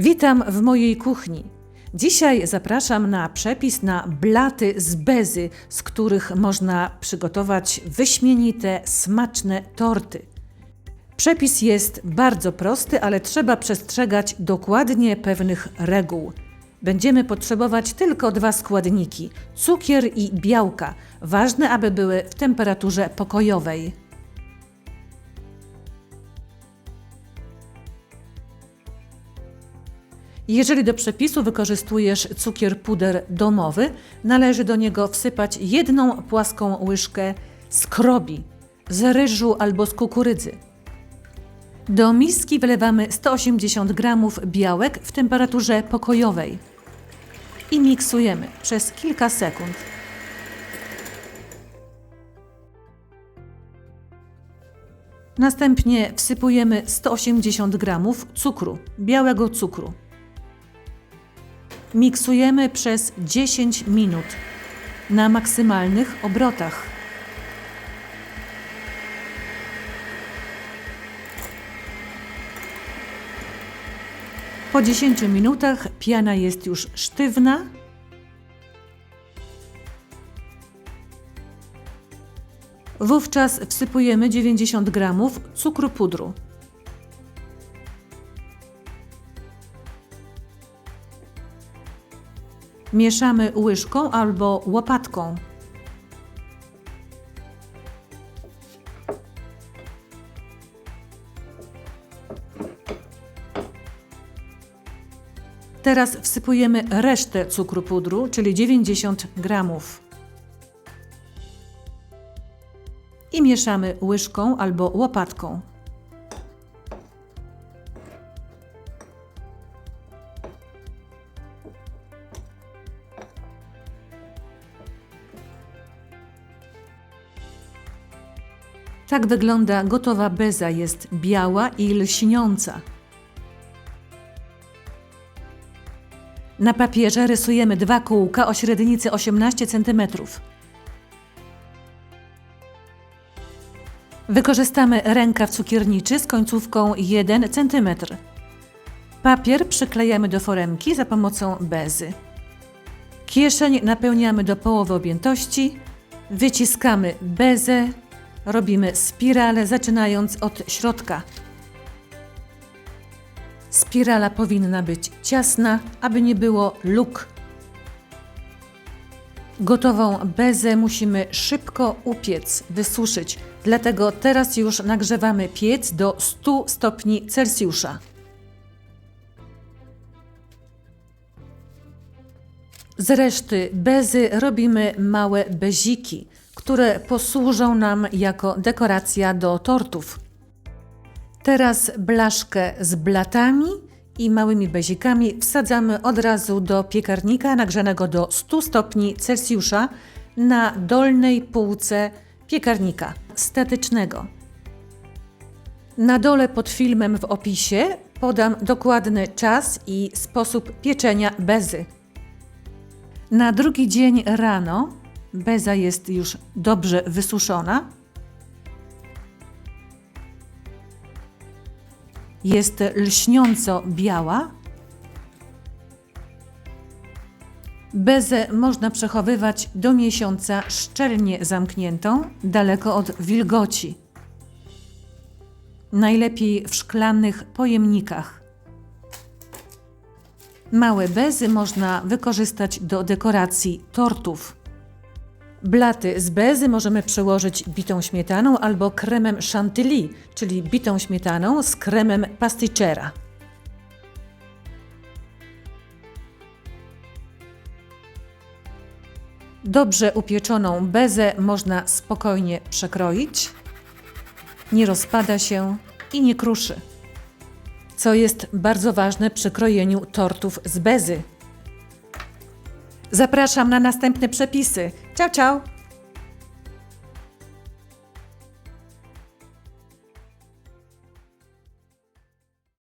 Witam w mojej kuchni. Dzisiaj zapraszam na przepis na blaty z bezy, z których można przygotować wyśmienite, smaczne torty. Przepis jest bardzo prosty, ale trzeba przestrzegać dokładnie pewnych reguł. Będziemy potrzebować tylko dwa składniki: cukier i białka. Ważne, aby były w temperaturze pokojowej. Jeżeli do przepisu wykorzystujesz cukier puder domowy, należy do niego wsypać jedną płaską łyżkę skrobi z ryżu albo z kukurydzy. Do miski wlewamy 180 g białek w temperaturze pokojowej i miksujemy przez kilka sekund. Następnie wsypujemy 180 g cukru, białego cukru. Miksujemy przez 10 minut na maksymalnych obrotach. Po 10 minutach piana jest już sztywna. Wówczas wsypujemy 90 g cukru pudru. Mieszamy łyżką albo łopatką. Teraz wsypujemy resztę cukru pudru, czyli 90 gramów. I mieszamy łyżką albo łopatką. Tak wygląda gotowa beza. Jest biała i lśniąca. Na papierze rysujemy dwa kółka o średnicy 18 cm. Wykorzystamy rękaw cukierniczy z końcówką 1 cm. Papier przyklejamy do foremki za pomocą bezy. Kieszeń napełniamy do połowy objętości. Wyciskamy bezę. Robimy spiralę zaczynając od środka. Spirala powinna być ciasna, aby nie było luk. Gotową bezę musimy szybko upiec, wysuszyć. Dlatego teraz już nagrzewamy piec do 100 stopni Celsjusza. Z reszty bezy robimy małe beziki, które posłużą nam jako dekoracja do tortów. Teraz blaszkę z blatami i małymi bezikami wsadzamy od razu do piekarnika nagrzanego do 100 stopni Celsjusza na dolnej półce piekarnika statycznego. Na dole pod filmem w opisie podam dokładny czas i sposób pieczenia bezy. Na drugi dzień rano beza jest już dobrze wysuszona. Jest lśniąco biała. Bezę można przechowywać do miesiąca szczelnie zamkniętą, daleko od wilgoci. Najlepiej w szklanych pojemnikach. Małe bezy można wykorzystać do dekoracji tortów. Blaty z bezy możemy przełożyć bitą śmietaną albo kremem chantilly, czyli bitą śmietaną z kremem pasticcera. Dobrze upieczoną bezę można spokojnie przekroić. Nie rozpada się i nie kruszy. Co jest bardzo ważne przy krojeniu tortów z bezy. Zapraszam na następne przepisy. Ciao, ciao!